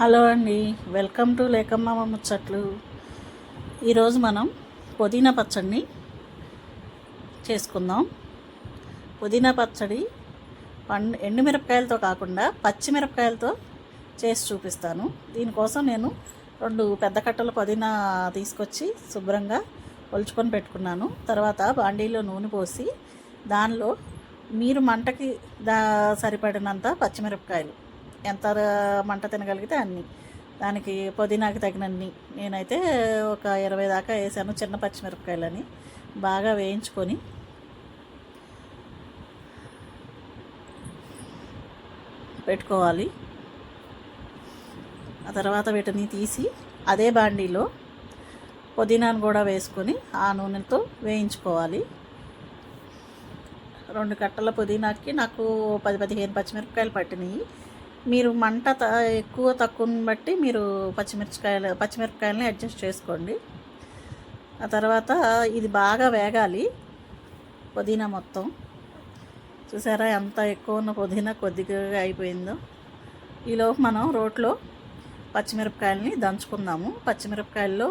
Hello అండి. Welcome to లేకమ్మ ముచ్చట్లు. ఈరోజు మనం పుదీనా పచ్చడిని చేసుకుందాం. పుదీనా పచ్చడి పండు ఎండుమిరపకాయలతో కాకుండా పచ్చిమిరపకాయలతో చేసి చూపిస్తాను. దీనికోసం నేను రెండు పెద్ద కట్టలు పుదీనా తీసుకొచ్చి శుభ్రంగా ఒలుచుకొని పెట్టుకున్నాను. తర్వాత బాండీలో నూనె పోసి దానిలో మీరు మంటకి దా సరిపడినంత పచ్చిమిరపకాయలు ఎంత మంట తినగలిగితే అన్ని. దానికి పుదీనాకి తగినన్ని. నేనైతే ఒక ఇరవై దాకా వేసాను చిన్న పచ్చిమిరపకాయలని. బాగా వేయించుకొని. పెట్టుకోవాలి. ఆ తర్వాత వీటిని తీసి అదే బాండీలో పుదీనాను కూడా వేసుకొని ఆ నూనెతో వేయించుకోవాలి. రెండు కట్టల పుదీనాకి నాకు పది పదిహేను పచ్చిమిరపకాయలు పట్టినాయి. మీరు మంట త ఎక్కువ తక్కువని బట్టి మీరు పచ్చిమిరపకాయలు పచ్చిమిరపకాయలని అడ్జస్ట్ చేసుకోండి. ఆ తర్వాత ఇది బాగా వేగాలి పుదీనా మొత్తం. చూసారా ఎంత ఎక్కువ ఉన్న పుదీనా కొద్దిగా అయిపోయిందో. ఈలోపు మనం రోట్లో పచ్చిమిరపకాయలని దంచుకుందాము. పచ్చిమిరపకాయల్లో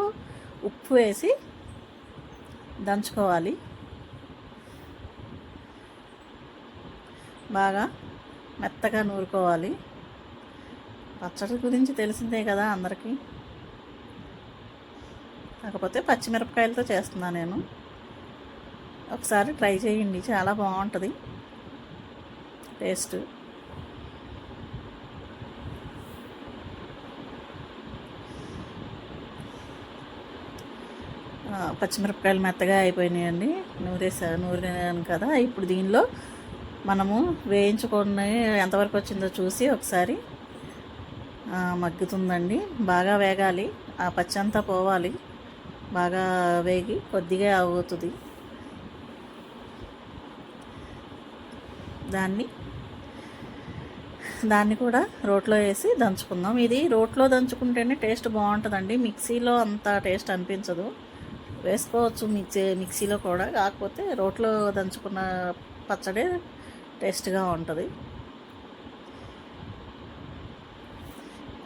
ఉప్పు వేసి దంచుకోవాలి. బాగా మెత్తగా నూరుకోవాలి. పచ్చడి గురించి తెలిసిందే కదా అందరికీ. కాకపోతే పచ్చిమిరపకాయలతో చేస్తున్నా నేను. ఒకసారి ట్రై చేయండి చాలా బాగుంటుంది. టేస్ట్. పచ్చిమిరపకాయలు మెత్తగా అయిపోయినాయండి. నూరేసా నూరినాను కదా. ఇప్పుడు దీనిలో మనము వేయించుకొని ఎంతవరకు వచ్చిందో చూసి ఒకసారి మగ్గుతుందండి. బాగా వేగాలి. ఆ పచ్చంతా పోవాలి. బాగా వేగి కొద్దిగా అవుతుంది. దాన్ని దాన్ని కూడా రోట్లో వేసి దంచుకుందాం. ఇది రోట్లో దంచుకుంటేనే టేస్ట్ బాగుంటుందండి. మిక్సీలో అంత టేస్ట్ అనిపించదు. వేసుకోవచ్చు మిక్సీ మిక్సీలో కూడా. కాకపోతే రోట్లో దంచుకున్న పచ్చడే టేస్ట్గా ఉంటుంది.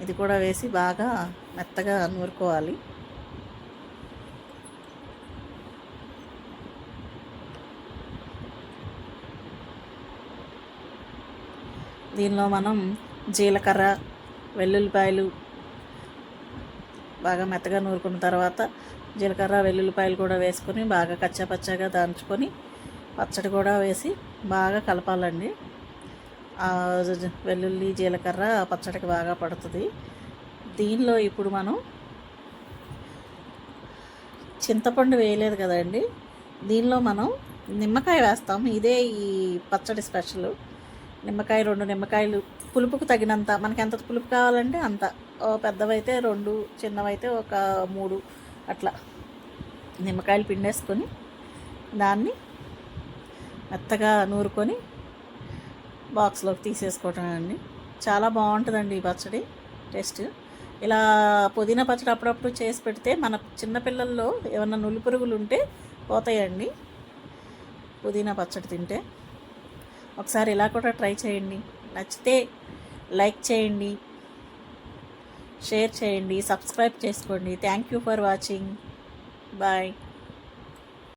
ఇది కూడా వేసి బాగా మెత్తగా నూరుకోవాలి. దీనిలో మనం జీలకర్ర వెల్లుల్లిపాయలు బాగా మెత్తగా నూరుకున్న తర్వాత జీలకర్ర వెల్లుల్లిపాయలు కూడా వేసుకొని బాగా కచ్చాపచ్చాగా దంచుకొని పచ్చడి కూడా వేసి బాగా కలపాలండి. వెల్లుల్లి జీలకర్ర పచ్చడికి బాగా పడుతుంది. దీనిలో ఇప్పుడు మనం చింతపండు వేయలేదు కదండి దీనిలో మనం నిమ్మకాయ వేస్తాం ఇదే ఈ పచ్చడి స్పెషల్. నిమ్మకాయ రెండు నిమ్మకాయలు. పులుపుకు తగినంత మనకి ఎంత పులుపు కావాలంటే అంత. పెద్దవైతే రెండు చిన్నవైతే ఒక మూడు అట్లా. నిమ్మకాయలు పిండేసుకొని దాన్ని మెత్తగా నూరుకొని బాక్స్లోకి తీసేసుకోవటం అండి. చాలా బాగుంటుందండి ఈ పచ్చడి టేస్ట్. ఇలా పుదీనా పచ్చడి అప్పుడప్పుడు చేసి పెడితే మన చిన్నపిల్లల్లో ఏమన్నా నులి పురుగులు ఉంటే పోతాయండి. పుదీనా పచ్చడి తింటే. ఒకసారి ఇలా కూడా ట్రై చేయండి. నచ్చితే లైక్ చేయండి. షేర్ చేయండి. సబ్స్క్రైబ్ చేసుకోండి. Thank you for watching. Bye.